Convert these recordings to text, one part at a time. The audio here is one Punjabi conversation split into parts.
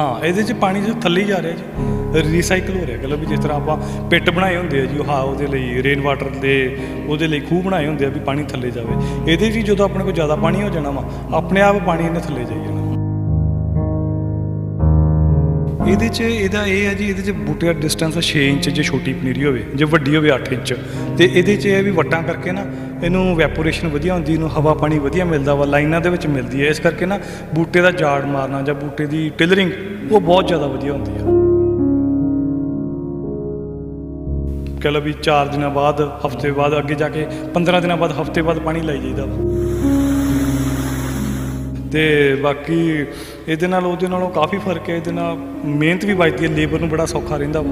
ਹਾਂ, ਇਹਦੇ 'ਚ ਪਾਣੀ ਜੋ ਥੱਲੇ ਹੀ ਜਾ ਰਿਹਾ ਜੀ। ਰੀਸਾਈਕਲ ਹੋ ਰਿਹਾ, ਮਤਲਬ ਵੀ ਜਿਸ ਤਰ੍ਹਾਂ ਆਪਾਂ ਪਿੱਟ ਬਣਾਏ ਹੁੰਦੇ ਆ ਜੀ, ਉਹ ਹਾਂ, ਉਹਦੇ ਲਈ ਰੇਨ ਵਾਟਰ ਦੇ, ਉਹਦੇ ਲਈ ਖੂਹ ਬਣਾਏ ਹੁੰਦੇ ਆ ਵੀ ਪਾਣੀ ਥੱਲੇ ਜਾਵੇ। ਇਹਦੇ 'ਚ ਵੀ ਜਦੋਂ ਆਪਣੇ ਕੋਲ ਜ਼ਿਆਦਾ ਪਾਣੀ ਹੋ ਜਾਣਾ ਵਾ, ਆਪਣੇ ਆਪ ਪਾਣੀ ਇਹਨੇ ਥੱਲੇ ਜਾਈ ਜਾਣਾ ਇਹਦੇ 'ਚ ਇਹਦਾ ਇਹ ਹੈ ਜੀ, ਇਹਦੇ 'ਚ ਬੂਟੇ ਦਾ ਡਿਸਟੈਂਸ 6 ਇੰਚ, ਜੇ ਛੋਟੀ ਪਨੀਰੀ ਹੋਵੇ, ਜੇ ਵੱਡੀ ਹੋਵੇ 8 ਇੰਚ। ਤੇ ਇਹਦੇ 'ਚ ਇਹ ਵੀ ਵੱਟਾਂ ਕਰਕੇ ਨਾ, ਇਹਨੂੰ ਵੈਪੋਰੇਸ਼ਨ ਵਧੀਆ ਹੁੰਦੀ, ਇਹਨੂੰ ਹਵਾ ਪਾਣੀ ਵਧੀਆ ਮਿਲਦਾ ਵਾ, ਲਾਈਨਾਂ ਦੇ ਵਿੱਚ ਮਿਲਦੀ ਹੈ। ਇਸ ਕਰਕੇ ਨਾ ਬੂਟੇ ਦਾ ਝਾੜ ਮਾਰਨਾ ਜਾਂ ਬੂਟੇ ਦੀ ਟਿਲਰਿੰਗ ਉਹ ਬਹੁਤ ਜ਼ਿਆਦਾ ਵਧੀਆ ਹੁੰਦੀ ਹੈ ਕਹਿ ਲਓ ਵੀ 4 ਦਿਨਾਂ ਬਾਅਦ, ਹਫ਼ਤੇ ਬਾਅਦ, ਅੱਗੇ ਜਾ ਕੇ 15 ਦਿਨਾਂ ਬਾਅਦ, ਹਫ਼ਤੇ ਬਾਅਦ ਪਾਣੀ ਲਾਈ ਜਾਈਦਾ ਵਾ। ਤੇ ਬਾਕੀ ਇਹਦੇ ਨਾਲ ਉਹਦੇ ਨਾਲੋਂ ਕਾਫੀ ਫ਼ਰਕ ਹੈ, ਇਹਦੇ ਨਾਲ ਮਿਹਨਤ ਵੀ ਬਚਦੀ ਹੈ ਲੇਬਰ ਨੂੰ ਬੜਾ ਸੌਖਾ ਰਹਿੰਦਾ ਵਾ।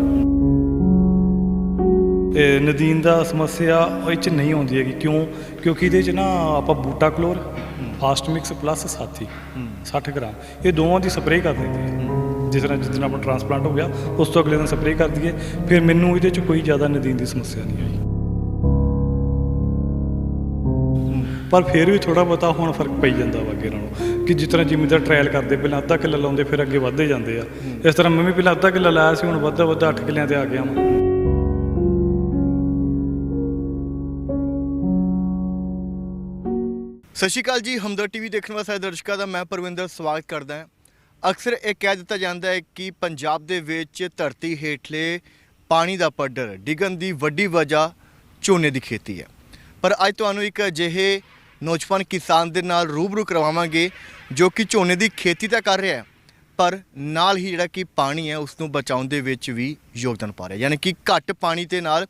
ਤੇ ਨਦੀਨ ਦਾ ਸਮੱਸਿਆ ਉਹ ਇਹ ਚ ਨਹੀਂ ਆਉਂਦੀ ਹੈਗੀ, ਕਿਉਂ? ਕਿਉਂਕਿ ਇਹਦੇ ਚ ਨਾ ਆਪਾਂ butachlor, fast mix plus Sathi 60 gram, ਇਹ ਦੋਵਾਂ ਦੀ ਸਪਰੇਅ ਕਰ ਦਿੰਦੀ ਹੈ। ਜਿਸ ਤਰ੍ਹਾਂ ਜਿਸ ਦਿਨ ਆਪਣਾ ਟ੍ਰਾਂਸਪਲਾਂਟ ਹੋ ਗਿਆ, ਉਸ ਤੋਂ ਅਗਲੇ ਦਿਨ ਸਪਰੇਅ ਕਰ ਦਈਏ। ਫਿਰ ਮੈਨੂੰ ਇਹਦੇ ਚ ਕੋਈ ਜ਼ਿਆਦਾ ਨਦੀਨ ਦੀ ਸਮੱਸਿਆ ਨਹੀਂ ਆਈ। ਪਰ ਫਿਰ ਵੀ ਥੋੜਾ ਬਹੁਤਾ ਹੁਣ ਫ਼ਰਕ ਪਈ ਜਾਂਦਾ ਵਾ ਅੱਗੇ ਨਾਲੋਂ, ਕਿ ਜਿਸ ਤਰ੍ਹਾਂ ਜ਼ਿਮੀਦਾਰ ਟ੍ਰਾਇਲ ਕਰਦੇ, ਪਹਿਲਾਂ ਅੱਧਾ ਕਿੱਲਾ ਲਾਉਂਦੇ, ਫਿਰ ਅੱਗੇ ਵੱਧਦੇ ਜਾਂਦੇ ਆ। ਇਸ ਤਰ੍ਹਾਂ ਮੈਂ ਵੀ ਪਹਿਲਾਂ ਅੱਧਾ ਕਿੱਲਾ ਲਾਇਆ ਸੀ, ਹੁਣ ਵੱਧਦਾ ਵੱਧਦਾ 8 ਕਿੱਲਿਆਂ ਤੇ ਆ ਗਿਆ ਵਾਂ। ਸਤਿ ਸ਼੍ਰੀ ਅਕਾਲ ਜੀ ਹਮਦਰ ਟੀਵੀ ਦੇਖਣ ਵਾਲੇ ਸਾਰੇ ਦਰਸ਼ਕਾਂ ਦਾ ਮੈਂ ਪਰਵਿੰਦਰ ਸਵਾਗਤ ਕਰਦਾ ਹਾਂ। ਅਕਸਰ ਇਹ ਕਹਿ ਦਿੱਤਾ ਜਾਂਦਾ ਹੈ ਕਿ ਪੰਜਾਬ ਦੇ ਵਿੱਚ ਧਰਤੀ ਹੇਠਲੇ ਪਾਣੀ ਦਾ ਪੱਧਰ ਡਿੱਗਣ ਦੀ ਵੱਡੀ ਵਜ੍ਹਾ ਝੋਨੇ ਦੀ ਖੇਤੀ ਹੈ। ਪਰ ਅੱਜ ਤੁਹਾਨੂੰ ਇੱਕ ਅਜਿਹੇ ਨੌਜਵਾਨ ਕਿਸਾਨ ਦੇ ਨਾਲ ਰੂਬਰੂ ਕਰਵਾਵਾਂਗੇ, ਜੋ ਕਿ ਝੋਨੇ ਦੀ ਖੇਤੀ ਤਾਂ ਕਰ ਰਿਹਾ ਹੈ, ਪਰ ਨਾਲ ਹੀ ਜਿਹੜਾ ਕਿ ਪਾਣੀ ਹੈ, ਉਸ ਨੂੰ ਬਚਾਉਣ ਦੇ ਵਿੱਚ ਵੀ ਯੋਗਦਾਨ ਪਾ ਰਿਹਾ ਯਾਨੀ ਕਿ ਘੱਟ ਪਾਣੀ ਦੇ ਨਾਲ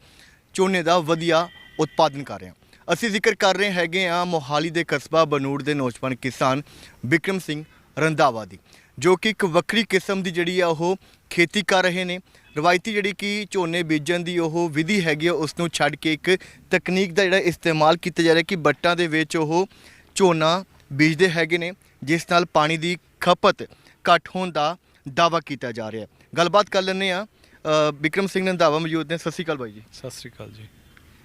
ਝੋਨੇ ਦਾ ਵਧੀਆ ਉਤਪਾਦਨ ਕਰ ਰਿਹਾ ਅਸੀਂ ਜ਼ਿਕਰ ਕਰ ਰਹੇ ਹੈਗੇ ਆ ਮੋਹਾਲੀ ਦੇ ਕਸਬਾ ਬਨੂੜ ਦੇ ਨੌਜਵਾਨ ਕਿਸਾਨ ਵਿਕਰਮ ਸਿੰਘ ਰੰਧਾਵਾ ਦੀ। ਜੋ ਕਿ ਇੱਕ ਵੱਖਰੀ ਕਿਸਮ ਦੀ ਜਿਹੜੀ ਆ ਉਹ ਖੇਤੀ ਕਰ ਰਹੇ ਨੇ। ਰਵਾਇਤੀ ਜਿਹੜੀ ਕਿ ਝੋਨੇ ਬੀਜਣ ਦੀ ਉਹ ਵਿਧੀ ਹੈਗੀ ਆ ਉਸ ਨੂੰ ਛੱਡ ਕੇ ਇੱਕ ਤਕਨੀਕ ਦਾ ਜਿਹੜਾ ਇਸਤੇਮਾਲ ਕੀਤਾ ਜਾ ਰਿਹਾ ਕਿ ਬੱਟਾਂ ਦੇ ਵਿੱਚ ਉਹ ਝੋਨਾ ਬੀਜਦੇ ਹੈਗੇ ਨੇ ਜਿਸ ਨਾਲ ਪਾਣੀ ਦੀ ਖਪਤ ਘੱਟ ਹੋਣ ਦਾ ਦਾਵਾ ਕੀਤਾ ਜਾ ਰਿਹਾ। ਗੱਲਬਾਤ ਕਰ ਲੈਂਦੇ ਆ ਵਿਕਰਮ ਸਿੰਘ ਰੰਧਾਵਾ ਮੌਜੂਦ ਨੇ। ਸਤਿ ਸ਼੍ਰੀ ਅਕਾਲ ਬਾਈ ਜੀ। ਸਤਿ ਸ੍ਰੀ ਅਕਾਲ ਜੀ।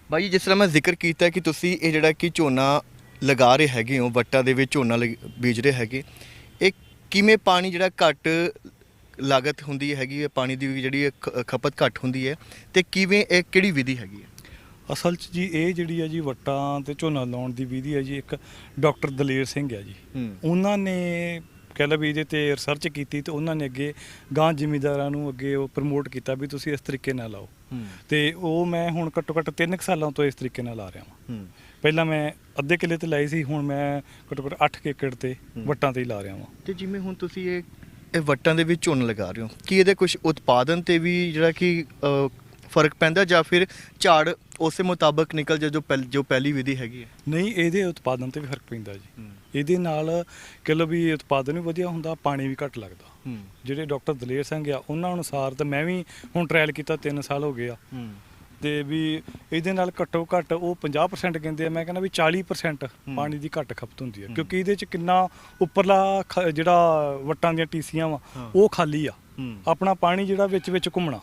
ਭਾਈ ਜਿਸ ਤਰ੍ਹਾਂ ਮੈਂ ਜ਼ਿਕਰ ਕੀਤਾ ਕਿ ਤੁਸੀਂ ਇਹ ਜਿਹੜਾ ਕਿ ਝੋਨਾ ਲਗਾ ਰਹੇ ਹੈਗੇ ਹੋ ਵੱਟਾਂ ਦੇ ਵਿੱਚ ਝੋਨਾ ਬੀਜ ਰਹੇ ਹੈਗੇ ਕਿਵੇਂ ਪਾਣੀ ਜਿਹੜਾ ਘੱਟ ਲਾਗਤ ਹੁੰਦੀ ਹੈਗੀ ਹੈ ਪਾਣੀ ਦੀ ਵੀ ਜਿਹੜੀ ਖ- ਖਪਤ ਘੱਟ ਹੁੰਦੀ ਹੈ ਤੇ ਕਿਵੇਂ ਇਹ ਕਿਹੜੀ ਵਿਧੀ ਹੈਗੀ ਹੈ? ਅਸਲ 'ਚ ਜੀ ਇਹ ਜਿਹੜੀ ਹੈ ਜੀ ਵੱਟਾਂ ਤੇ ਝੋਨਾ ਲਾਉਣ ਦੀ ਵਿਧੀ ਹੈ ਜੀ ਇੱਕ ਡਾਕਟਰ ਦਲੇਰ ਸਿੰਘ ਹੈ ਜੀ। ਹੂੰ। ਉਹਨਾਂ ਨੇ ਕਹਿ ਲਓ ਵੀ ਇਹਦੇ ਤੇ ਰਿਸਰਚ ਕੀਤੀ ਤੇ ਉਹਨਾਂ ਨੇ ਅੱਗੇ ਗਾਂ ਜ਼ਿਮੀਦਾਰਾਂ ਨੂੰ ਅੱਗੇ ਉਹ ਪ੍ਰਮੋਟ ਕੀਤਾ ਵੀ ਤੁਸੀਂ ਇਸ ਤਰੀਕੇ ਨਾਲ ਲਾਓ ਤੇ ਉਹ ਮੈਂ ਹੁਣ ਘੱਟੋ ਘੱਟ 3 ਸਾਲਾਂ ਤੋਂ ਇਸ ਤਰੀਕੇ ਨਾਲ ਲਾ ਰਿਹਾ ਹਾਂ ਹੂੰ। ਪਹਿਲਾਂ ਮੈਂ ਅੱਧੇ ਕਿੱਲੇ ਤੇ ਲਾਈ ਸੀ ਹੁਣ ਮੈਂ ਘੱਟੋ ਘੱਟ 8 ਏਕੜ ਤੇ। ਵੱਟਾਂ ਤੇ ਹੀ ਲਾ ਰਿਹਾ ਹਾਂ ਤੇ ਜਿਵੇਂ ਹੁਣ ਤੁਸੀਂ ਇਹ ਇਹ ਵੱਟਾਂ ਦੇ ਵਿੱਚ ਝੋਨਾ ਲਗਾ ਰਹੇ ਹੋ ਕੀ ਇਹਦੇ ਕੁਝ ਉਤਪਾਦਨ ਤੇ ਵੀ ਜਿਹੜਾ ਕਿ ਫ਼ਰਕ ਪੈਂਦਾ ਜਾਂ ਫਿਰ ਝਾੜ ਉਸੇ ਮੁਤਾਬਕ ਨਿਕਲ ਜਾ ਜੋ ਪਹਿਲ- ਜੋ ਪਹਿਲੀ ਵਿਧੀ ਹੈਗੀ ਹੈ? ਨਹੀਂ ਇਹਦੇ ਉਤਪਾਦਨ ਤੇ ਵੀ ਫ਼ਰਕ ਪੈਂਦਾ ਜੀ। ਇਹਦੇ ਨਾਲ ਕਹਿ ਲਓ ਵੀ ਉਤਪਾਦਨ ਵੀ ਵਧੀਆ ਹੁੰਦਾ ਪਾਣੀ ਵੀ ਘੱਟ ਲੱਗਦਾ। ਜਿਹੜੇ ਡਾਕਟਰ ਦਲੇਰ ਸਿੰਘ ਆ ਉਹਨਾਂ ਅਨੁਸਾਰ ਤਾਂ ਮੈਂ ਵੀ ਹੁਣ ਟ੍ਰਾਇਲ ਕੀਤਾ 3 ਸਾਲ ਹੋ ਗਏ ਆ। ਤੇ ਵੀ ਇਹਦੇ ਨਾਲ ਘੱਟੋ ਘੱਟ ਉਹ 50% ਕਹਿੰਦੇ ਆ ਮੈਂ ਕਹਿੰਦਾ ਵੀ 40% ਹੂੰ। ਪਾਣੀ ਦੀ ਘੱਟ ਖਪਤ ਹੁੰਦੀ ਹੈ ਹੂੰ। ਕਿਉਂਕਿ ਇਹਦੇ ਚ ਕਿੰਨਾ ਉੱਪਰਲਾ ਜਿਹੜਾ ਵੱਟਾਂ ਦੀਆਂ ਟੀਸੀਆਂ ਵਾ। ਉਹ ਖਾਲੀ ਆ। ਆਪਣਾ ਪਾਣੀ ਜਿਹੜਾ ਵਿੱਚ ਵਿੱਚ ਘੁੰਮਣਾ।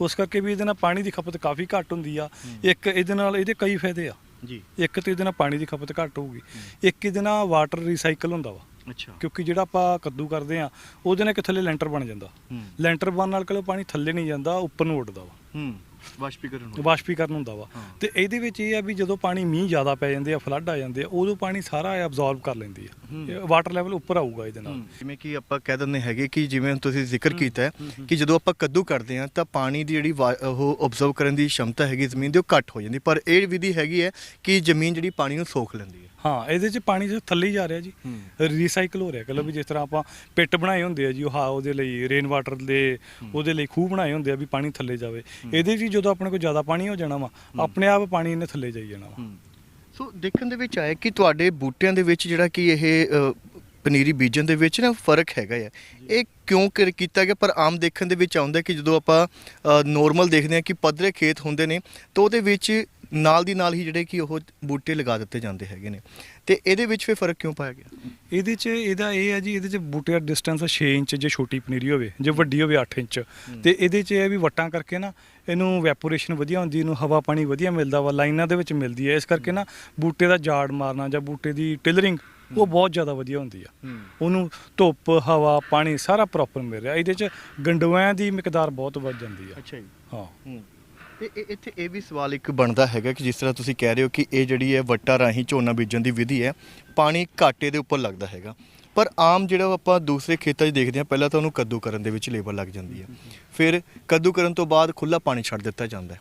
ਉਸ ਕਰਕੇ ਵੀ ਇਹਦੇ ਨਾਲ ਪਾਣੀ ਦੀ ਖਪਤ ਕਾਫੀ ਘੱਟ ਹੁੰਦੀ ਆ। ਇੱਕ ਇਹਦੇ ਨਾਲ ਇਹਦੇ ਕਈ ਫਾਇਦੇ ਆ। ਜੀ। ਇੱਕ ਤੇ ਇਹਦੇ ਨਾਲ ਪਾਣੀ ਦੀ ਖਪਤ ਘੱਟ ਹੋਊਗੀ। ਇੱਕ ਇਹਦੇ ਨਾਲ ਵਾਟਰ ਰੀਸਾਈਕਲ ਹੁੰਦਾ ਵਾ। ਅੱਛਾ। ਕਿਉਂਕਿ ਜਿਹੜਾ ਆਪਾਂ ਕੱਦੂ ਕਰਦੇ ਆ ਉਹਦੇ ਨਾਲ ਕਿ ਥੱਲੇ ਲੈਂਟਰ ਬਣ ਜਾਂਦਾ। ਲੈਂਟਰ ਬਣਨ ਨਾਲ ਕੋਲ ਪਾਣੀ ਥੱਲੇ ਨਹੀਂ ਜਾਂਦਾ ਉੱਪਰ ਨੂੰ ਉੱਡਦਾ ਵਾ। ਹੂੰ ਵਾਸ਼ਪੀਕਰਨ ਵਾਸ਼ਪੀਕਰਨ ਹੁੰਦਾ ਵਾ। ਤੇ ਇਹਦੇ ਵਿੱਚ ਇਹ ਆ ਵੀ ਜਦੋਂ ਪਾਣੀ ਮੀਂਹ ਜ਼ਿਆਦਾ ਪੈ ਜਾਂਦੇ ਆ ਫਲੱਡ ਆ ਜਾਂਦੇ ਆ ਉਦੋਂ ਪਾਣੀ ਸਾਰਾ ਐਬਜ਼ੌਰਬ ਕਰ ਲੈਂਦੀ। ਆ। ਵਾਟਰ ਲੈਵਲ ਉੱਪਰ ਆਊਗਾ ਇਹਦੇ ਨਾਲ। ਜਿਵੇਂ ਕਿ ਆਪਾਂ ਕਹਿ ਦਿੰਦੇ ਹੈਗੇ ਕਿ ਜਿਵੇਂ ਤੁਸੀਂ ਜ਼ਿਕਰ ਕੀਤਾ ਹੈ। ਕਿ ਜਦੋਂ ਆਪਾਂ ਕੱਦੂ ਕਰਦੇ ਹਾਂ ਤਾਂ ਪਾਣੀ ਦੀ ਜਿਹੜੀ ਉਹ ਆਬਜ਼ਰਵ ਕਰਨ ਦੀ ਸ਼ਮਤਾ ਹੈਗੀ ਜ਼ਮੀਨ ਦੀ ਉਹ ਘੱਟ ਹੋ ਜਾਂਦੀ। ਪਰ ਇਹ ਵਿਧੀ ਹੈਗੀ ਹੈ ਕਿ ਜ਼ਮੀਨ ਜਿਹੜੀ ਪਾਣੀ ਨੂੰ ਸੋਖ ਲੈਂਦੀ ਹੈ। ਹਾਂ ਇਹਦੇ 'ਚ ਪਾਣੀ ਜੋ ਥੱਲੇ ਹੀ ਜਾ ਰਿਹਾ ਜੀ। ਰੀਸਾਈਕਲ ਹੋ ਰਿਹਾ। ਕਿ ਵੀ ਜਿਸ ਤਰ੍ਹਾਂ ਆਪਾਂ ਪਿੱਟ ਬਣਾਏ ਹੁੰਦੇ ਆ ਜੀ ਉਹ ਹਾਂ ਉਹਦੇ ਲਈ ਰੇਨ ਵਾਟਰ ਦੇ ਉਹਦੇ ਲਈ ਖੂਹ ਬਣਾਏ ਹੁੰਦੇ ਆ ਵੀ ਪਾਣੀ ਥੱਲੇ ਜਾਵੇ। ਇਹਦੇ ਵੀ ਜਦੋਂ ਆਪਣੇ ਕੋਲ ਜ਼ਿਆਦਾ ਪਾਣੀ ਹੋ ਜਾਣਾ ਵਾ ਆਪਣੇ ਆਪ ਪਾਣੀ ਇਹਨੇ ਥੱਲੇ ਜਾਈ ਜਾਣਾ ਵਾ। ਸੋ ਦੇਖਣ ਦੇ ਵਿੱਚ ਆਇਆ ਕਿ ਤੁਹਾਡੇ ਬੂਟਿਆਂ ਦੇ ਵਿੱਚ ਜਿਹੜਾ ਕਿ ਇਹ ਪਨੀਰੀ ਬੀਜਣ ਦੇ ਵਿੱਚ ਨਾ ਫ਼ਰਕ ਹੈਗਾ ਹੈ ਇਹ ਕਿਉਂ ਕਰ- ਕੀਤਾ ਗਿਆ? ਪਰ ਆਮ ਦੇਖਣ ਦੇ ਵਿੱਚ ਆਉਂਦਾ ਕਿ ਜਦੋਂ ਆਪਾਂ ਨੋਰਮਲ ਦੇਖਦੇ ਹਾਂ ਕਿ ਪੱਧਰੇ ਖੇਤ ਹੁੰਦੇ ਨੇ ਤਾਂ ਉਹਦੇ ਵਿੱਚ ਨਾਲ ਦੀ ਨਾਲ ਹੀ ਜਿਹੜੇ ਕਿ ਉਹ ਬੂਟੇ ਲਗਾ ਦਿੱਤੇ ਜਾਂਦੇ ਹੈਗੇ ਨੇ। ਤੇ ਇਹਦੇ ਵਿੱਚ ਫਿਰ ਫ਼ਰਕ ਕਿਉਂ ਪਾਇਆ ਗਿਆ? ਇਹਦੇ 'ਚ ਇਹਦਾ ਇਹ ਹੈ ਜੀ ਇਹਦੇ 'ਚ ਬੂਟੇ ਦਾ ਡਿਸਟੈਂਸ 6 ਇੰਚ ਜੇ ਛੋਟੀ ਪਨੀਰੀ ਹੋਵੇ ਜੇ ਵੱਡੀ ਹੋਵੇ 8 ਇੰਚ। ਤੇ ਇਹਦੇ 'ਚ ਇਹ ਵੀ ਵੱਟਾਂ ਕਰਕੇ ਨਾ ਇਹਨੂੰ ਵੈਪੋਰੇਸ਼ਨ ਵਧੀਆ ਹੁੰਦੀ ਇਹਨੂੰ ਹਵਾ ਪਾਣੀ ਵਧੀਆ ਮਿਲਦਾ ਵਾ ਲਾਈਨਾਂ ਦੇ ਵਿੱਚ ਮਿਲਦੀ ਹੈ ਇਸ ਕਰਕੇ ਨਾ ਬੂਟੇ ਦਾ ਝਾੜ ਮਾਰਨਾ ਜਾਂ ਬੂਟੇ ਦੀ ਟਿਲਰਿੰਗ ਉਹ ਬਹੁਤ ਜ਼ਿਆਦਾ ਵਧੀਆ ਹੁੰਦੀ ਆ। ਉਹਨੂੰ ਧੁੱਪ ਹਵਾ ਪਾਣੀ ਸਾਰਾ ਪ੍ਰੋਪਰ ਮਿਲ ਰਿਹਾ। ਇਹਦੇ ਚ ਗੰਡੋਆਂ ਦੀ ਮਿਕਦਾਰ ਬਹੁਤ ਵੱਧ ਜਾਂਦੀ ਆ। ਅੱਛਾ ਜੀ। ਹੂੰ। ਤੇ ਇਹ- ਇੱਥੇ ਇਹ ਵੀ ਸਵਾਲ ਇੱਕ ਬਣਦਾ ਹੈਗਾ ਕਿ ਜਿਸ ਤਰ੍ਹਾਂ ਤੁਸੀਂ ਕਹਿ ਰਹੇ ਹੋ ਕਿ ਇਹ ਜਿਹੜੀ ਹੈ ਵੱਟਾ ਰਾਹੀਂ ਝੋਨਾ ਬੀਜਣ ਦੀ ਵਿਧੀ ਹੈ ਪਾਣੀ ਘਾਟੇ ਦੇ ਉੱਪਰ ਲੱਗਦਾ ਹੈਗਾ। ਪਰ ਆਮ ਜਿਹੜਾ ਉਹ ਆਪਾਂ ਦੂਸਰੇ ਖੇਤਾਂ 'ਚ ਦੇਖਦੇ ਹਾਂ ਪਹਿਲਾਂ ਤਾਂ ਉਹਨੂੰ ਕੱਦੂ ਕਰਨ ਦੇ ਵਿੱਚ ਲੇਬਰ ਲੱਗ ਜਾਂਦੀ ਹੈ। ਫਿਰ ਕੱਦੂ ਕਰਨ ਤੋਂ ਬਾਅਦ ਖੁੱਲਾ ਪਾਣੀ ਛੱਡ ਦਿੱਤਾ ਜਾਂਦਾ ਹੈ।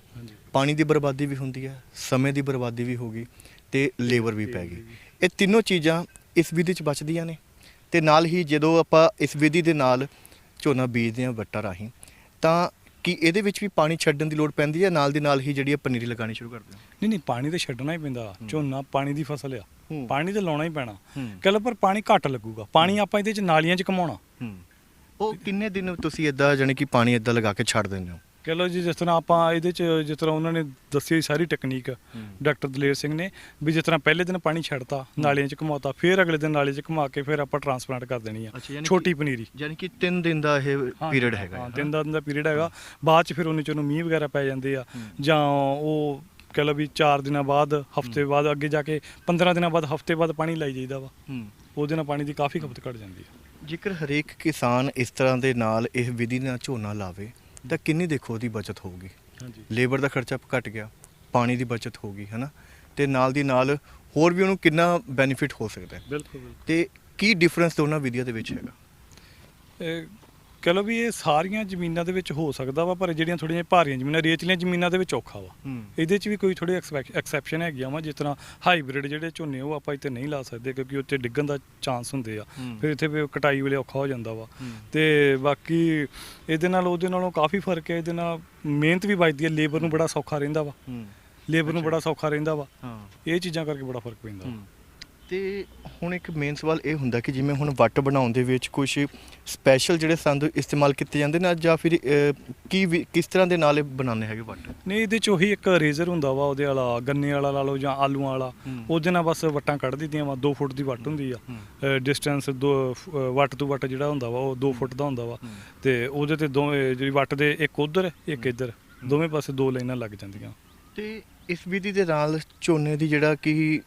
ਪਾਣੀ ਦੀ ਬਰਬਾਦੀ ਵੀ ਹੁੰਦੀ ਹੈ ਸਮੇਂ ਦੀ ਬਰਬਾਦੀ ਵੀ ਹੋਗੀ ਤੇ ਲੇਬਰ ਵੀ ਪੈ ਗਈ। ਇਹ ਤਿੰਨੋਂ ਚੀਜ਼ਾਂ ਇਸ ਵਿਧੀ 'ਚ ਬਚਦੀਆਂ ਨੇ ਤੇ ਨਾਲ ਹੀ ਜਦੋਂ ਆਪਾਂ ਇਸ ਵਿਧੀ ਦੇ ਨਾਲ ਝੋਨਾ ਬੀਜਦੇ ਹਾਂ ਵੱਟਾ ਰਾਹੀਂ ਤਾਂ ਕੀ ਇਹਦੇ ਵਿੱਚ ਵੀ ਪਾਣੀ ਛੱਡਣ ਦੀ ਲੋੜ ਪੈਂਦੀ ਹੈ ਨਾਲ ਦੀ ਨਾਲ ਹੀ ਜਿਹੜੀ ਹੈ ਪਨੀਰੀ ਲਗਾਉਣੀ ਸ਼ੁਰੂ ਕਰਦੇ ਹਾਂ ਨਹੀਂ ਨਹੀਂ ਪਾਣੀ ਤੇ ਛੱਡਣਾ ਹੀ ਪੈਂਦਾ। ਝੋਨਾ ਪਾਣੀ ਦੀ ਫਸਲ ਆ। ਹੂੰ। ਪਾਣੀ ਤੇ ਲਾਉਣਾ ਹੀ ਪੈਣਾ। ਕੱਲ ਪਰ ਪਾਣੀ ਘੱਟ ਲੱਗੂਗਾ। ਪਾਣੀ ਆਪਾਂ ਇਹਦੇ ਚ ਨਾਲੀਆਂ ਚ ਕਮਾਉਣਾ ਉਹ ਕਿੰਨੇ ਦਿਨ ਤੁਸੀਂ ਇਦਾਂ ਜਾਨੀ ਕਿ ਪਾਣੀ ਇਦਾਂ ਲਗਾ ਕੇ ਛੱਡ ਦਿੰਦੇ ਹੋ? ਕਹ ਲਓ ਜੀ ਜਿਸ ਤਰ੍ਹਾਂ ਆਪਾਂ ਇਹਦੇ ਚ ਜਿਸ ਤਰ੍ਹਾਂ ਉਹਨਾਂ ਨੇ ਦੱਸੀ ਹੋਈ ਸਾਰੀ ਟੈਕਨੀਕ ਡਾਕਟਰ ਦਲੇਰ ਸਿੰਘ ਨੇ ਵੀ ਜਿਸ ਤਰ੍ਹਾਂ ਪਹਿਲੇ ਦਿਨ ਪਾਣੀ ਛੱਡਤਾ ਨਾਲੀਆਂ ਚ ਘਮਾਤਾ ਫਿਰ ਅਗਲੇ ਦਿਨ ਨਾਲੇ ਚ ਘਮਾ ਕੇ ਫਿਰ ਆਪਾਂ ਟਰਾਂਸਪਲਾਂਟ ਕਰ ਦੇਣੀ ਆ। ਛੋਟੀ ਪਨੀਰੀ। ਯਾਨੀ ਕਿ 3 ਦਿਨ ਦਾ ਇਹ ਪੀਰੀਅਡ ਹੈਗਾ ਹਾਂ ਹੈ, ਤਿੰਨ ਦਾ ਦਿਨ ਦਾ ਪੀਰੀਅਡ ਹੈਗਾ। ਬਾਅਦ ਚ ਫਿਰ ਉਹਨੇ ਚ ਉਹਨੂੰ ਮੀਂਹ ਵਗੈਰਾ ਪੈ ਜਾਂਦੇ ਆ। ਜਾਂ ਉਹ ਕਹ ਲਓ ਵੀ 4 ਦਿਨਾਂ ਬਾਅਦ ਹਫ਼ਤੇ ਬਾਅਦ ਅੱਗੇ ਜਾ ਕੇ 15 ਦਿਨਾਂ ਬਾਅਦ ਹਫ਼ਤੇ ਬਾਅਦ ਪਾਣੀ ਲਾਈ ਜਾਈਦਾ ਵਾ। ਉਹਦੇ ਨਾਲ ਪਾਣੀ ਦੀ ਕਾਫੀ ਖਪਤ ਘਟ ਜਾਂਦੀ ਹੈ ਜੇਕਰ ਹਰੇਕ ਕਿਸਾਨ ਇਸ ਤਰ੍ਹਾਂ ਦੇ ਨਾਲ ਇਹ ਵਿਧੀ ਨਾਲ ਝੋਨਾ ਲਾਵੇ ਤਾਂ ਕਿੰਨੀ ਦੇਖੋ ਉਹਦੀ ਬਚਤ ਹੋਊਗੀ। ਹਾਂਜੀ। ਲੇਬਰ ਦਾ ਖਰਚਾ ਘਟ ਗਿਆ ਪਾਣੀ ਦੀ ਬਚਤ ਹੋਗੀ ਹਨਾ? ਤੇ ਨਾਲ ਦੀ ਨਾਲ ਹੋਰ ਵੀ ਉਹਨੂੰ ਕਿੰਨਾ ਬੈਨੀਫਿਟ ਹੋ ਸਕਦਾ ਹੈ। ਬਿਲਕੁਲ ਬਿਲਕੁਲ। ਤੇ ਕੀ ਡਿਫਰੈਂਸ ਦੋਨਾਂ ਵਿਧੀਆਂ ਦੇ ਵਿੱਚ ਹੈਗਾ? ਇਹ ਕਹ ਲਓ ਵੀ ਇਹ ਸਾਰੀਆਂ ਜ਼ਮੀਨਾਂ ਦੇ ਵਿੱਚ ਹੋ ਸਕਦਾ ਵਾ ਪਰ ਜਿਹੜੀਆਂ ਥੋੜੀਆਂ ਭਾਰੀਆਂ ਜ਼ਮੀਨਾਂ ਰੇਤਲੀਆਂ ਜ਼ਮੀਨਾਂ ਦੇ ਵਿੱਚ ਔਖਾ ਵਾ। ਇਹਦੇ 'ਚ ਵੀ ਕੋਈ ਥੋੜੇ ਐਕਸੈਪਸ਼ਨ ਹੈਗੀਆਂ ਵਾ ਜਿਸ ਤਰ੍ਹਾਂ ਹਾਈਬ੍ਰਿਡ ਜਿਹੜੇ ਝੋਨੇ ਉਹ ਆਪਾਂ ਇੱਥੇ ਨਹੀਂ ਲਾ ਸਕਦੇ ਕਿਉਂਕਿ ਉੱਤੇ ਡਿੱਗਣ ਦਾ ਚਾਂਸ ਹੁੰਦੇ ਆ। ਫਿਰ ਇੱਥੇ ਵੀ ਕਟਾਈ ਵੇਲੇ ਔਖਾ ਹੋ ਜਾਂਦਾ ਵਾ। ਤੇ ਬਾਕੀ ਇਹਦੇ ਨਾਲ ਉਹਦੇ ਨਾਲੋਂ ਕਾਫੀ ਫ਼ਰਕ ਹੈ ਇਹਦੇ ਨਾਲ ਮਿਹਨਤ ਵੀ ਬਚਦੀ ਹੈ ਲੇਬਰ ਨੂੰ ਬੜਾ ਸੌਖਾ ਰਹਿੰਦਾ ਵਾ। ਲੇਬਰ ਨੂੰ ਬੜਾ ਸੌਖਾ ਰਹਿੰਦਾ ਵਾ। ਇਹ ਚੀਜ਼ਾਂ ਕਰਕੇ ਬੜਾ ਫ਼ਰਕ ਪੈਂਦਾ। ਤੇ ਹੁਣ ਇੱਕ ਮੇਨ ਸਵਾਲ ਇਹ ਹੁੰਦਾ ਕਿ ਜਿਵੇਂ ਹੁਣ ਵੱਟ ਬਣਾਉਣ ਦੇ ਵਿੱਚ ਕੁਝ ਸਪੈਸ਼ਲ ਜਿਹੜੇ ਸੰਦ ਇਸਤੇਮਾਲ ਕੀਤੇ ਜਾਂਦੇ ਨੇ ਜਾਂ ਫਿਰ ਕੀ ਕਿਸ ਤਰ੍ਹਾਂ ਦੇ ਨਾਲ ਇਹ ਬਣਾਉਂਦੇ ਹੈਗੇ ਵੱਟ? ਨਹੀਂ ਇਹਦੇ 'ਚ ਉਹੀ ਇੱਕ ਰੇਜ਼ਰ ਹੁੰਦਾ ਵਾ ਉਹਦੇ ਵਾਲਾ ਗੰਨੇ ਵਾਲਾ ਲਾ ਲਓ ਜਾਂ ਆਲੂਆਂ ਵਾਲਾ। ਉਹਦੇ ਨਾਲ ਬਸ ਵੱਟਾਂ ਕੱਢ ਦਿੱਤੀਆਂ ਵਾ 2 ਫੁੱਟ ਦੀ ਵੱਟ ਹੁੰਦੀ ਆ। ਡਿਸਟੈਂਸ ਦੋ ਵੱਟ ਤੋਂ ਵੱਟ ਜਿਹੜਾ ਹੁੰਦਾ ਵਾ ਉਹ 2 ਫੁੱਟ ਦਾ ਹੁੰਦਾ ਵਾ। ਤੇ ਉਹਦੇ ਤੇ ਦੋਵੇਂ ਜਿਹੜੀ ਵੱਟ ਦੇ ਇੱਕ ਉਧਰ ਇੱਕ ਇੱਧਰ ਦੋਵੇਂ ਪਾਸੇ ਦੋ ਲਾਈਨਾਂ ਲੱਗ ਜਾਂਦੀਆਂ। ਤੇ ਇਸ ਵਿਧੀ ਦੇ ਨਾਲ ਝੋਨੇ ਦੀ ਜਿਹੜਾ ਕਿ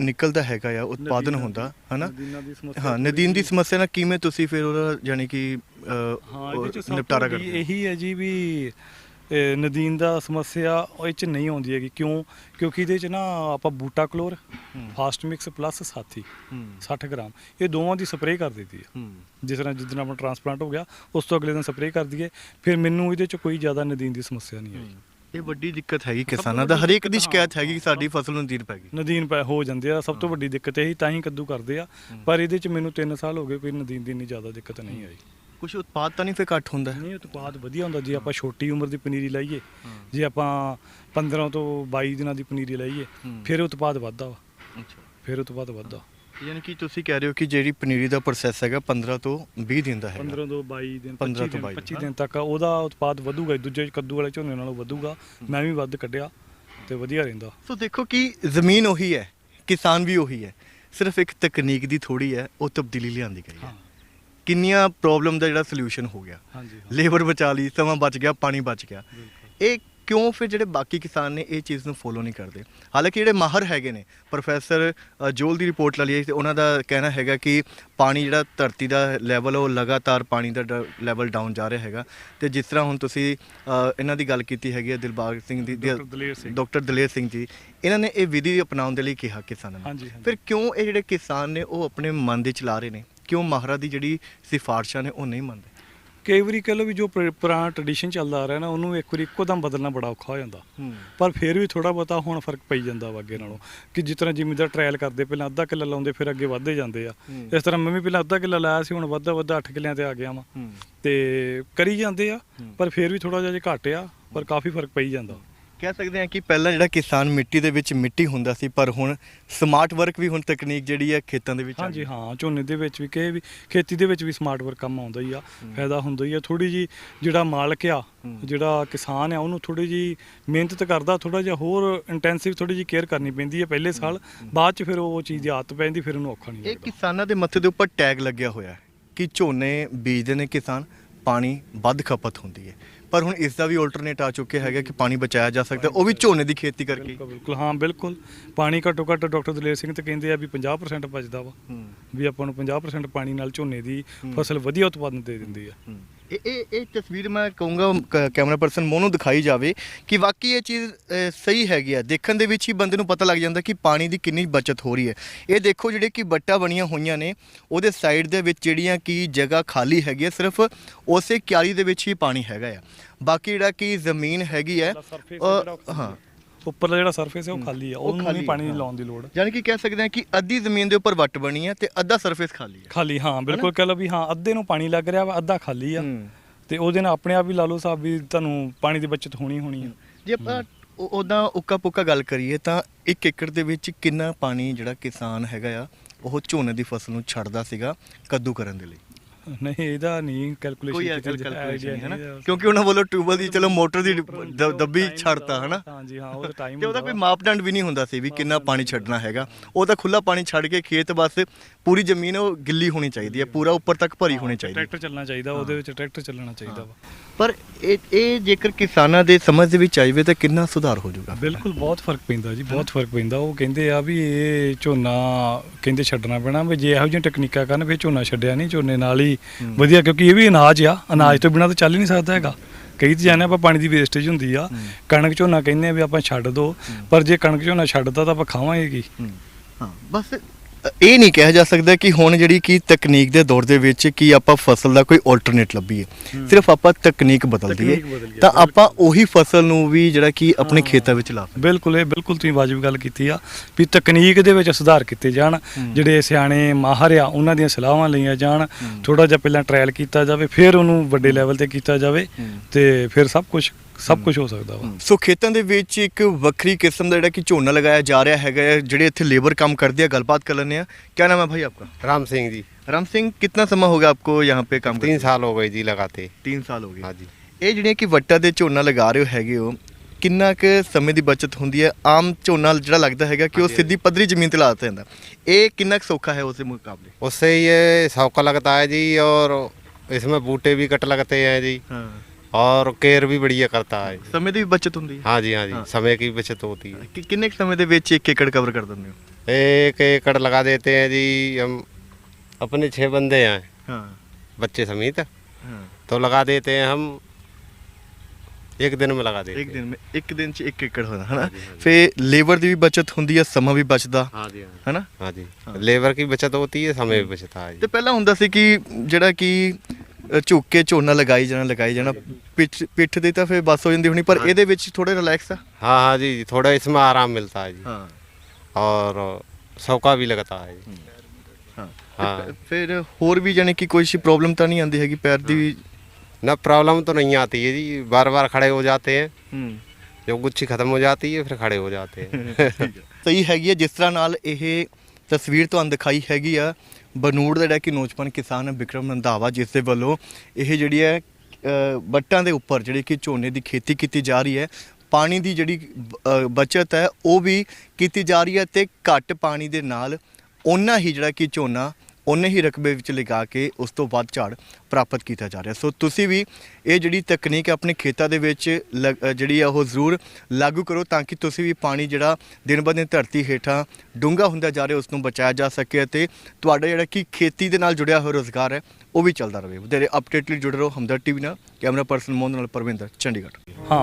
ਨਿਕਲਦਾ ਹੈਗਾ ਆ ਉਤਪਾਦਨ ਹੁੰਦਾ ਹਨਾ? ਹਾਂ ਨਦੀਨ ਦੀ ਸਮੱਸਿਆ ਨਾਲ ਕਿਵੇਂ ਤੁਸੀਂ ਫਿਰ ਉਹਦਾ ਯਾਨੀ ਕਿ ਹਾਂ ਇਹਦੇ ਚ ਸਭ ਤੋਂ ਵੱਡੀ? ਇਹੀ ਹੈ ਜੀ ਵੀ ਨਦੀਨ ਦਾ ਸਮੱਸਿਆ ਉਹ ਇਹ ਚ ਨਹੀਂ ਆਉਂਦੀ ਹੈਗੀ। ਕਿਉਂ? ਕਿਉਂਕਿ ਇਹਦੇ ਚ ਨਾ ਆਪਾਂ butachlor. Fast mix plus Sathi ਹੂੰ। 60 ਗ੍ਰਾਮ ਇਹ ਦੋਵਾਂ ਦੀ ਸਪਰੇਅ ਕਰ ਦਿੱਤੀ ਹੈ ਹੂੰ। ਜਿਸ ਤਰ੍ਹਾਂ ਜਿਸ ਦਿਨ ਆਪਣਾ ਟ੍ਰਾਂਸਪਲਾਂਟ ਹੋ ਗਿਆ ਉਸ ਤੋਂ ਅਗਲੇ ਦਿਨ ਸਪਰੇਅ ਕਰ ਦਈਏ। ਫਿਰ ਮੈਨੂੰ ਇਹਦੇ ਚ ਕੋਈ ਜ਼ਿਆਦਾ ਨਦੀਨ ਦੀ ਸਮੱਸਿਆ ਨਹੀਂ ਆਈ। ਇਹ ਵੱਡੀ ਦਿੱਕਤ ਹੈਗੀ ਕਿਸਾਨਾਂ ਦਾ ਹਰੇਕ ਦੀ ਸ਼ਿਕਾਇਤ ਹੈਗੀ ਕਿ ਸਾਡੀ ਫਸਲ ਨੂੰ ਨਦੀਨ ਪੈ ਗਈ। ਨਦੀਨ ਪੈ ਹੋ ਜਾਂਦੇ ਆ ਸਭ ਤੋਂ ਵੱਡੀ ਦਿੱਕਤ ਇਹੀ ਤਾਂ ਹੀ ਕੱਦੂ ਕਰਦੇ ਆ। ਪਰ ਇਹਦੇ ਚ ਮੈਨੂੰ 3 ਸਾਲ ਹੋ ਗਏ ਕੋਈ ਨਦੀਨ ਦੀ ਇੰਨੀ ਜ਼ਿਆਦਾ ਦਿੱਕਤ ਨਹੀਂ ਆਈ। ਕੁਝ ਉਤਪਾਦ ਤਾਂ ਨਹੀਂ ਫਿਰ ਘੱਟ ਹੁੰਦਾ? ਨਹੀਂ ਉਤਪਾਦ ਵਧੀਆ ਹੁੰਦਾ ਜੇ ਆਪਾਂ ਛੋਟੀ ਉਮਰ ਦੀ ਪਨੀਰੀ ਲਾਈਏ। ਜੇ ਆਪਾਂ 15 ਤੋਂ 22 ਦਿਨਾਂ ਦੀ ਪਨੀਰੀ ਲਾਈਏ। ਫਿਰ ਉਤਪਾਦ ਵੱਧਦਾ ਵਾ। ਅੱਛਾ। ਫਿਰ ਉਤਪਾਦ ਵੱਧਦਾ। ਯਾਨੀ ਕਿ ਤੁਸੀਂ ਕਹਿ ਰਹੇ ਹੋ ਕਿ ਜਿਹੜੀ ਪਨੀਰੀ ਦਾ ਪ੍ਰੋਸੈਸ ਹੈਗਾ 15 ਤੋਂ 20 ਦਿਨ ਦਾ ਹੈਗਾ। 15 ਤੋਂ 22 ਦਿਨ 15 25 ਤੋਂ ਦਿਨ 22 25 ਦਿਨ ਤੱਕ ਉਹਦਾ ਉਤਪਾਦ ਵਧੂਗਾ ਦੂਜੇ ਕੱਦੂ ਵਾਲੇ ਝੋਨੇ ਨਾਲੋਂ ਵਧੂਗਾ। ਮੈਂ ਵੀ ਵੱਧ ਕੱਢਿਆ ਤੇ ਵਧੀਆ ਰਹਿੰਦਾ। ਸੋ ਦੇਖੋ ਕਿ ਜ਼ਮੀਨ ਉਹੀ ਹੈ ਕਿਸਾਨ ਵੀ ਉਹੀ ਹੈ। ਸਿਰਫ ਇੱਕ ਤਕਨੀਕ ਦੀ ਥੋੜੀ ਹੈ ਉਹ ਤਬਦੀਲੀ ਲਿਆਂਦੀ ਗਈ ਹੈ। ਹਾਂ। ਕਿੰਨੀਆਂ ਪ੍ਰੋਬਲਮ ਦਾ ਜਿਹੜਾ ਸੋਲੂਸ਼ਨ ਹੋ ਗਿਆ। ਹਾਂਜੀ ਹਾਂ। ਲੇਬਰ ਬਚਾ ਲਈ ਸਮਾਂ ਬਚ ਗਿਆ ਪਾਣੀ ਬਚ ਗਿਆ। ਇਹ ਕਿਉਂ ਫਿਰ ਜਿਹੜੇ ਬਾਕੀ ਕਿਸਾਨ ਨੇ ਇਹ ਚੀਜ਼ ਨੂੰ ਫੋਲੋ ਨਹੀਂ ਕਰਦੇ? ਹਾਲਾਂਕਿ ਜਿਹੜੇ ਮਾਹਰ ਹੈਗੇ ਨੇ ਪ੍ਰੋਫੈਸਰ ਜੋਲ ਦੀ ਰਿਪੋਰਟ ਲਾ ਲਈਏ ਤੇ ਉਹਨਾਂ ਦਾ ਕਹਿਣਾ ਹੈਗਾ ਕਿ ਪਾਣੀ ਜਿਹੜਾ ਧਰਤੀ ਦਾ ਲੈਵਲ ਉਹ ਲਗਾਤਾਰ ਪਾਣੀ ਦਾ ਲੈਵਲ ਡਾਊਨ ਜਾ ਰਿਹਾ ਹੈਗਾ। ਤੇ ਜਿਸ ਤਰ੍ਹਾਂ ਹੁਣ ਤੁਸੀਂ ਇਹਨਾਂ ਦੀ ਗੱਲ ਕੀਤੀ ਹੈਗੀ ਹੈ ਦਿਲਬਾਗ ਸਿੰਘ ਦੀ ਡਾਕਟਰ ਦਲੇਰ ਸਿੰਘ। ਜੀ। ਇਹਨਾਂ ਨੇ ਇਹ ਵਿਧੀ ਅਪਣਾਉਣ ਦੇ ਲਈ ਕਿਹਾ ਕਿਸਾਨਾਂ ਨੂੰ। ਫਿਰ ਕਿਉਂ ਇਹ ਜਿਹੜੇ ਕਿਸਾਨ ਨੇ ਉਹ ਆਪਣੇ ਮਨ ਦੇ ਚਲਾ ਰਹੇ ਨੇ? ਕਿਉਂ ਮਾਹਰਾਂ ਦੀ ਜਿਹੜੀ ਸਿਫਾਰਸ਼ਾਂ ਨੇ ਉਹ ਨਹੀਂ ਮੰਨਦੇ? ਕਈ ਵਾਰੀ ਕਹ ਲਓ ਵੀ ਜੋ ਪੁਰ- ਪੁਰਾਣਾ ਟ੍ਰੈਡੀਸ਼ਨ ਚੱਲਦਾ ਆ ਰਿਹਾ ਨਾ ਉਹਨੂੰ ਇੱਕ ਵਾਰੀ ਇੱਕੋ ਦਮ ਬਦਲਣਾ ਬੜਾ ਔਖਾ ਹੋ ਜਾਂਦਾ। ਪਰ ਫਿਰ ਵੀ ਥੋੜਾ ਬਹੁਤਾ ਹੁਣ ਫ਼ਰਕ ਪਈ ਜਾਂਦਾ ਵਾ ਅੱਗੇ ਨਾਲੋਂ ਕਿ ਜਿਸ ਤਰ੍ਹਾਂ ਜ਼ਿਮੀਦਾਰ ਟ੍ਰਾਇਲ ਕਰਦੇ ਪਹਿਲਾਂ ਅੱਧਾ ਕਿੱਲਾ ਲਾਉਂਦੇ ਫਿਰ ਅੱਗੇ ਵੱਧਦੇ ਜਾਂਦੇ ਆ। ਇਸ ਤਰ੍ਹਾਂ ਮੈਂ ਵੀ ਪਹਿਲਾਂ ਅੱਧਾ ਕਿੱਲਾ ਲਾਇਆ ਸੀ ਹੁਣ ਵੱਧਾ ਵੱਧਾ 8 ਕਿੱਲਿਆਂ ਤੇ ਆ ਗਿਆ ਵਾਂ। ਤੇ ਕਰੀ ਜਾਂਦੇ ਆ। ਪਰ ਫਿਰ ਵੀ ਥੋੜਾ ਜਿਹਾ ਜੇ ਘੱਟ ਆ ਪਰ ਕਾਫੀ ਫ਼ਰਕ ਪਈ ਜਾਂਦਾ। ਕਹਿ ਸਕਦੇ ਹਾਂ ਕਿ ਪਹਿਲਾਂ ਜਿਹੜਾ ਕਿਸਾਨ ਮਿੱਟੀ ਦੇ ਵਿੱਚ ਮਿੱਟੀ ਹੁੰਦਾ ਸੀ ਪਰ ਹੁਣ ਸਮਾਰਟ ਵਰਕ ਵੀ ਹੁਣ ਤਕਨੀਕ ਜਿਹੜੀ ਹੈ ਖੇਤਾਂ ਦੇ ਵਿੱਚ ਆ ਹਾਂਜੀ। ਹਾਂ ਝੋਨੇ ਦੇ ਵਿੱਚ ਵੀ ਕਹੇ ਵੀ ਖੇਤੀ ਦੇ ਵਿੱਚ ਵੀ ਸਮਾਰਟ ਵਰਕ ਕੰਮ ਆਉਂਦਾ ਹੀ ਆ ਫਾਇਦਾ ਹੁੰਦਾ ਹੀ ਆ ਥੋੜੀ ਜੀ ਜਿਹੜਾ ਮਾਲਕ ਆ। ਜਿਹੜਾ ਕਿਸਾਨ ਆ ਉਹਨੂੰ ਥੋੜੀ ਜੀ ਮਿਹਨਤ ਕਰਦਾ ਥੋੜਾ ਜਿਹਾ ਹੋਰ ਇੰਟੈਂਸਿਵ ਥੋੜੀ ਜੀ ਕੇਅਰ ਕਰਨੀ ਪੈਂਦੀ ਹੈ ਪਹਿਲੇ ਸਾਲ ਬਾਅਦ ਚ ਫਿਰ ਉਹ ਚੀਜ਼ ਦੀ ਆਦਤ ਪੈਂਦੀ ਫਿਰ ਉਹਨੂੰ ਔਖਾ ਨਹੀਂ ਇਹ ਲੱਗਦਾ ਕਿਸਾਨਾਂ ਦੇ ਮੱਥੇ ਦੇ ਉੱਪਰ ਟੈਗ ਲੱਗਿਆ ਹੋਇਆ ਹੈ ਕਿ ਝੋਨੇ ਬੀਜਦੇ ਨੇ ਕਿਸਾਨ ਪਾਣੀ ਵੱਧ ਖਪਤ ਹੁੰਦੀ ਹੈ ਪਰ ਹੁਣ ਇਸ ਦਾ ਵੀ ਆਲਟਰਨੇਟ ਆ ਚੁੱਕਿਆ ਹੈਗਾ ਕਿ ਪਾਣੀ ਬਚਾਇਆ ਜਾ ਸਕਦਾ ਉਹ ਵੀ ਝੋਨੇ ਦੀ ਖੇਤੀ ਕਰਕੇ। ਬਿਲਕੁਲ ਹਾਂ ਬਿਲਕੁਲ। ਪਾਣੀ ਘੱਟੋ ਘੱਟ ਡਾਕਟਰ ਦਲੇਰ ਸਿੰਘ ਤੇ ਕਹਿੰਦੇ ਆ ਵੀ 50% ਬਚਦਾ ਵਾ। ਹੂੰ। ਵੀ ਆਪਾਂ ਨੂੰ 50% ਪਾਣੀ ਨਾਲ ਝੋਨੇ ਦੀ ਫਸਲ ਵਧੀਆ ਉਤਪਾਦਨ ਦੇ ਦਿੰਦੀ ਆ। ਇਹ ਇਹ ਇਹ ਤਸਵੀਰ ਮੈਂ ਕਹੂੰਗਾ ਕੈਮਰਾ ਪਰਸਨ ਮੋਨੂੰ ਦਿਖਾਈ ਜਾਵੇ ਕਿ ਵਾਕਈ ਇਹ ਚੀਜ਼ ਸਹੀ ਹੈਗੀ ਆ। ਦੇਖਣ ਦੇ ਵਿੱਚ ਹੀ ਬੰਦੇ ਨੂੰ ਪਤਾ ਲੱਗ ਜਾਂਦਾ ਕਿ ਪਾਣੀ ਦੀ ਕਿੰਨੀ ਬਚਤ ਹੋ ਰਹੀ ਹੈ। ਇਹ ਦੇਖੋ ਜਿਹੜੇ ਕਿ ਬੱਟਾ ਬਣੀਆਂ ਹੋਈਆਂ ਨੇ ਉਹਦੇ ਸਾਈਡ ਦੇ ਵਿੱਚ ਜਿਹੜੀਆਂ ਕਿ ਜਗ੍ਹਾ ਖਾਲੀ ਹੈਗੀ ਹੈ ਸਿਰਫ ਉਸੇ ਕਿਆਰੀ ਦੇ ਵਿੱਚ ਹੀ ਪਾਣੀ ਹੈਗਾ ਆ। ਬਾਕੀ ਜਿਹੜਾ ਕਿ ਜ਼ਮੀਨ ਹੈਗੀ ਹੈ ਹਾਂ ਉੱਪਰਲਾ ਜਿਹੜਾ ਸਰਫੇਸ ਹੈ ਉਹ ਖਾਲੀ ਆ ਉਹ ਉਹਨੂੰ ਨਹੀਂ ਪਾਣੀ ਆ। ਲਾਉਣ ਦੀ ਲੋੜ। ਯਾਨੀ ਕਿ ਕਹਿ ਸਕਦੇ ਹਾਂ ਕਿ ਅੱਧੀ ਜ਼ਮੀਨ ਦੇ ਉੱਪਰ ਵੱਟ ਬਣੀ ਹੈ ਤੇ ਅੱਧਾ ਸਰਫੇਸ ਖਾਲੀ ਹੈ। ਖਾਲੀ ਹਾਂ ਬਿਲਕੁਲ ਕਹ ਲਓ ਵੀ ਹਾਂ ਅੱਧੇ ਨੂੰ ਪਾਣੀ ਲੱਗ ਰਿਹਾ ਵਾ ਅੱਧਾ ਖਾਲੀ ਆ। ਤੇ ਉਹਦੇ ਨਾਲ ਆਪਣੇ ਆਪ ਹੀ ਲਾ ਲਓ ਸਾਹਿਬ ਵੀ ਤੁਹਾਨੂੰ ਪਾਣੀ ਦੀ ਬਚਤ ਹੋਣੀ ਹੋਣੀ ਆ। ਜੇ ਆਪਾਂ ਉਹਦਾ ਉੱਕਾ ਪੁੱਕਾ ਗੱਲ ਕਰੀਏ ਤਾਂ 1 ਏਕੜ ਦੇ ਵਿੱਚ ਕਿੰਨਾ ਪਾਣੀ ਜਿਹੜਾ ਕਿਸਾਨ ਹੈਗਾ ਆ ਉਹ ਝੋਨੇ ਦੀ ਫਸਲ ਨੂੰ ਛੱਡਦਾ ਸੀਗਾ ਕੱਦੂ ਕਰਨ ਦੇ ਲਈ। ਨਹੀਂ ਇਹਦਾ ਨਹੀਂ ਕੋਈ ਕੈਲਕੂਲੇਸ਼ਨ ਕੈਲਕੂਲੇਸ਼ਨ ਨਹੀਂ ਹੈ ਨਾ? ਕਿਉਂਕਿ ਉਹਨਾਂ ਵੱਲੋਂ ਟਿਊਬਲ ਦੀ ਚਲੋ ਮੋਟਰ ਦੀ ਦ- ਦੱਬੀ ਛੱਡਤਾ ਹਨਾ ਹਾਂਜੀ ਹਾਂ ਉਹਦਾ ਟਾਈਮ ਤੇ ਉਹਦਾ ਕੋਈ ਮਾਪਦੰਡ ਵੀ ਨਹੀਂ ਹੁੰਦਾ ਸੀ ਵੀ ਕਿੰਨਾ ਪਾਣੀ ਛੱਡਣਾ ਹੈਗਾ। ਉਹ ਤਾਂ ਖੁੱਲਾ ਪਾਣੀ ਛੱਡ ਕੇ ਖੇਤ ਬਸ ਪੂਰੀ ਜ਼ਮੀਨ ਉਹ ਗਿੱਲੀ ਹੋਣੀ ਚਾਹੀਦੀ ਹੈ ਪੂਰਾ ਉੱਪਰ ਤੱਕ ਭਰੀ ਹੋਣੀ ਚਾਹੀਦੀ ਹੈ। ਟਰੈਕਟਰ ਚੱਲਣਾ ਚਾਹੀਦਾ ਉਹਦੇ ਵਿੱਚ ਟਰੈਕਟਰ ਚੱਲਣਾ ਚਾਹੀਦਾ ਵਾ। ਪਰ ਇਹ ਇਹ ਜੇਕਰ ਕਿਸਾਨਾਂ ਦੇ ਸਮਝ ਦੇ ਵਿੱਚ ਆਈਵੇ ਤਾਂ ਕਿੰਨਾ ਸੁਧਾਰ ਹੋ ਜਾਊਗਾ? ਬਿਲਕੁਲ ਬਹੁਤ ਫ਼ਰਕ ਪੈਂਦਾ ਜੀ ਬਹੁਤ ਫ਼ਰਕ ਪੈਂਦਾ। ਉਹ ਕਹਿੰਦੇ ਆ ਵੀ ਇਹ ਝੋਨਾ ਕਹਿੰਦੇ ਛੱਡਣਾ ਪੈਣਾ ਵੀ ਜੇ ਇਹੋ ਜਿਹੀਆਂ ਟੈਕਨੀਕਾਂ ਕਰਨ ਫਿਰ ਝੋਨਾ ਛੱਡਿਆ ਨਹੀਂ ਝੋਨੇ ਨਾਲ ਹੀ। ਵਧੀਆ ਕਿਉਂਕਿ ਇਹ ਵੀ ਅਨਾਜ ਆ ਅਨਾਜ ਤੋਂ ਬਿਨਾਂ ਤਾਂ ਚੱਲ ਹੀ ਨਹੀਂ ਸਕਦਾ ਹੈਗਾ। ਕਈ ਤਾਂ ਜਾਣੇ ਆਪਾਂ ਪਾਣੀ ਦੀ ਵੇਸਟੇਜ ਹੁੰਦੀ ਆ ਕਣਕ ਝੋਨਾ ਕਹਿੰਦੇ ਆ ਵੀ ਆਪਾਂ ਛੱਡ ਦੋ ਪਰ ਜੇ ਕਣਕ ਝੋਨਾ ਛੱਡਦਾ ਤਾਂ ਆਪਾਂ ਖਾਵਾਂਗੇ ਕੀ? ਹਾਂ ਬਸ ਇਹ ਨਹੀਂ ਕਿਹਾ ਜਾ ਸਕਦਾ ਕਿ ਹੁਣ ਜਿਹੜੀ ਕਿ ਤਕਨੀਕ ਦੇ ਦੌਰ ਦੇ ਵਿੱਚ ਕੀ ਆਪਾਂ ਫਸਲ ਦਾ ਕੋਈ ਆਲਟਰਨੇਟ ਲੱਭੀਏ। ਸਿਰਫ ਆਪਾਂ ਤਕਨੀਕ ਬਦਲ ਦਈਏ ਤਾਂ ਆਪਾਂ ਉਹੀ ਫਸਲ ਨੂੰ ਵੀ ਜਿਹੜਾ ਕਿ ਆਪਣੇ ਖੇਤਾਂ ਵਿੱਚ ਲਾ ਬਿਲਕੁਲ ਇਹ ਬਿਲਕੁਲ ਤੁਸੀਂ ਵਾਜਬ ਗੱਲ ਕੀਤੀ ਆ ਵੀ ਤਕਨੀਕ ਦੇ ਵਿੱਚ ਸੁਧਾਰ ਕੀਤੇ ਜਾਣ ਜਿਹੜੇ ਸਿਆਣੇ ਮਾਹਰ ਆ ਉਹਨਾਂ ਦੀਆਂ ਸਲਾਹਾਂ ਲਈਆਂ ਜਾਣ ਥੋੜਾ ਜਿਹਾ ਪਹਿਲਾਂ ਟ੍ਰਾਇਲ ਕੀਤਾ ਜਾਵੇ ਫਿਰ ਉਹਨੂੰ ਵੱਡੇ ਲੈਵਲ ਤੇ ਕੀਤਾ ਜਾਵੇ ਤੇ ਫਿਰ ਸਭ ਕੁਝ ਸਭ ਕੁਝ ਹੋ ਸਕਦਾ ਵਾ ਸੋ ਖੇਤਾਂ ਦੇ ਵਿੱਚ ਇੱਕ ਵੱਖਰੀ ਕਿਸਮ ਦਾ ਜਿਹੜਾ ਕਿ ਝੋਨਾ ਲਗਾਇਆ ਜਾ ਰਿਹਾ ਹੈਗਾ ਹੈ। ਜਿਹੜੇ ਇੱਥੇ ਲੇਬਰ ਕੰਮ ਕਰਦੇ ਆ ਗੱਲਬਾਤ ਕਰ ਲੈਂਦੇ ਆ ਕੀ ਨਾਮ ਹੈ ਭਾਈ ਆਪਕਾ राम सिंह जी राम सिंह कितना समय हो गया आपको यहाँ पे काम तीन साल हो गए जी लगाते तीन साल हो गए हाँ जी ਇਹ ਜਿਹੜੀਆਂ ਕਿ ਵੱਟਾਂ ਦੇ ਝੋਨਾ ਲਗਾ ਰਹੇ ਹੋ ਹੈਗੇ ਹੋ ਕਿੰਨਾ ਕੁ ਸਮੇਂ ਦੀ ਬਚਤ ਹੁੰਦੀ ਹੈ ਆਮ ਝੋਨਾ ਜਿਹੜਾ ਲੱਗਦਾ ਹੈਗਾ ਕਿ ਉਹ ਹਾਂਜੀ, ਸਿੱਧੀ ਪੱਧਰੀ ਜ਼ਮੀਨ ਤੇ ਲਾ ਦਿੱਤਾ ਜਾਂਦਾ ਇਹ ਕਿੰਨਾ ਕੁ ਸੌਖਾ ਹੈ ਉਸ ਦੇ ਮੁਕਾਬਲੇ उससे ये सौका लगता है जी और इसमें बूटे भी कट लगते हैं जी ਹਾਂ और केयर भी बढ़िया करता है ਸਮੇਂ ਦੀ ਵੀ ਬਚਤ ਹੁੰਦੀ ਹੈ हाँ जी हाँ जी हाँ। समय की बचत होती है ਕਿ ਕਿੰਨੇ ਕੁ ਸਮੇਂ ਦੇ ਵਿੱਚ 1 ਏਕੜ ਕਵਰ ਕਰ ਦਿੰਦੇ ਹੋ एक एकड़ लगा देते हैं जी हम अपने छः बंदे हैं ਹਾਂ बच्चे समेत ਹਾਂ तो लगा देते हैं हम एक दिन में लगा देते ਇੱਕ हैं ਦਿਨ ਵਿੱਚ ਇੱਕ ਦਿਨ ਚ 1 ਏਕੜ ਹੋਣਾ ਹਨਾ ਹਾਂਜੀ, ਹਾਂਜੀ। ਫੇ ਲੇਬਰ ਦੀ ਵੀ ਬਚਤ ਹੁੰਦੀ ਹੈ ਸਮਾਂ ਵੀ ਬਚਦਾ हाँ जी हाँ ਹਨਾ हाँ जी हाँ। लेबर की बचत होती है समय भी बचता है ਤੇ जी ਪਹਿਲਾਂ ਹੁੰਦਾ ਸੀ ਕਿ ਜਿਹੜਾ ਕਿ ਅ, ਝੁੱਕ ਕੇ ਝੋਨਾ ਲਗਾਈ ਜਾਣਾ ਲਗਾਈ ਜਾਣਾ ਪਿੱਠ ਪਿੱਠ ਦੇ ਤਾਂ ਫੇ ਬਸ ਹੋ ਜਾਂਦੀ ਹੋਣੀ ਪਰ ਹਾਂ। ਇਹਦੇ ਵਿੱਚ ਥੋੜਾ ਰਿਲੈਕਸ ਆ हाँ हाँ जी जी, थोड़ा इसमें आराम मिलता है जी ਹਾਂ और सौका भी लगता है जी ਹਾਂ हाँ ਤੇ ਫਿਰ ਹੋਰ ਵੀ ਜਾਨੀ ਕਿ ਕੋਈ ਪ੍ਰੋਬਲਮ ਤਾਂ ਨਹੀਂ ਆਉਂਦੀ ਹੈਗੀ ਪੈਰ ਦੀ ਵੀ ना प्रॉब्लम तो नहीं आती है जी बार बार खड़े हो जाते हैं ਹੂੰ जब गुच्छी खत्म हो जाती है फिर खड़े हो जाते हैं ਸਹੀ ਹੈਗੀ ਹੈ ਜਿਸ ਤਰ੍ਹਾਂ ਨਾਲ ਇਹ ਤਸਵੀਰ ਤੁਹਾਨੂੰ ਦਿਖਾਈ ਹੈਗੀ ਆ ਬਨੂੜ ਦਾ ਜਿਹੜਾ ਕਿ ਨੌਜਵਾਨ ਕਿਸਾਨ ਹੈ ਵਿਕਰਮ ਰੰਧਾਵਾ ਜਿਸ ਦੇ ਵੱਲੋਂ ਇਹ ਜਿਹੜੀ ਹੈ ਅ, ਵੱਟਾਂ ਦੇ ਉੱਪਰ ਜਿਹੜੀ ਕਿ ਝੋਨੇ ਦੀ ਖੇਤੀ ਕੀਤੀ ਜਾ ਰਹੀ ਹੈ ਪਾਣੀ ਦੀ ਜਿਹੜੀ ਅ, ਬਚਤ ਹੈ ਉਹ ਵੀ ਕੀਤੀ ਜਾ ਰਹੀ ਹੈ ਤੇ ਘੱਟ ਪਾਣੀ ਦੇ ਨਾਲ ਓਨਾ ਹੀ ਜਿਹੜਾ ਕਿ ਝੋਨਾ ਉਨੇ ਹੀ ਰਕਬੇ ਵਿੱਚ ਲਗਾ ਕੇ ਉਸ ਤੋਂ ਵੱਧ ਝਾੜ ਪ੍ਰਾਪਤ ਕੀਤਾ ਜਾ ਰਿਹਾ। ਸੋ ਤੁਸੀਂ ਵੀ ਇਹ ਜਿਹੜੀ ਤਕਨੀਕ ਹੈ ਆਪਣੇ ਖੇਤਾਂ ਦੇ ਵਿੱਚ ਲਗ- ਜਿਹੜੀ ਆ ਉਹ ਜ਼ਰੂਰ ਲਾਗੂ ਕਰੋ ਤਾਂ ਕਿ ਤੁਸੀਂ ਵੀ ਪਾਣੀ ਜਿਹੜਾ ਦਿਨ ਬ ਦਿਨ ਧਰਤੀ ਹੇਠਾਂ ਡੂੰਘਾ ਹੁੰਦਾ ਜਾ ਰਿਹਾ ਉਸ ਨੂੰ ਬਚਾਇਆ ਜਾ ਸਕੇ ਅਤੇ ਤੁਹਾਡਾ ਜਿਹੜਾ ਕਿ ਖੇਤੀ ਦੇ ਨਾਲ ਜੁੜਿਆ ਹੋਇਆ ਰੋਜ਼ਗਾਰ ਹੈ, ਉਹ ਵੀ ਚੱਲਦਾ ਰਹੇ। ਵਧੇਰੇ ਅਪਡੇਟ ਲਈ ਜੁੜੇ ਰਹੋ ਹਮਦਰ ਟੀਵੀ ਨਾਲ, ਕੈਮਰਾ ਪਰਸਨ ਮੋਹਨ ਨਾਲ ਪਰਵਿੰਦਰ, ਚੰਡੀਗੜ੍ਹ। ਹਾਂ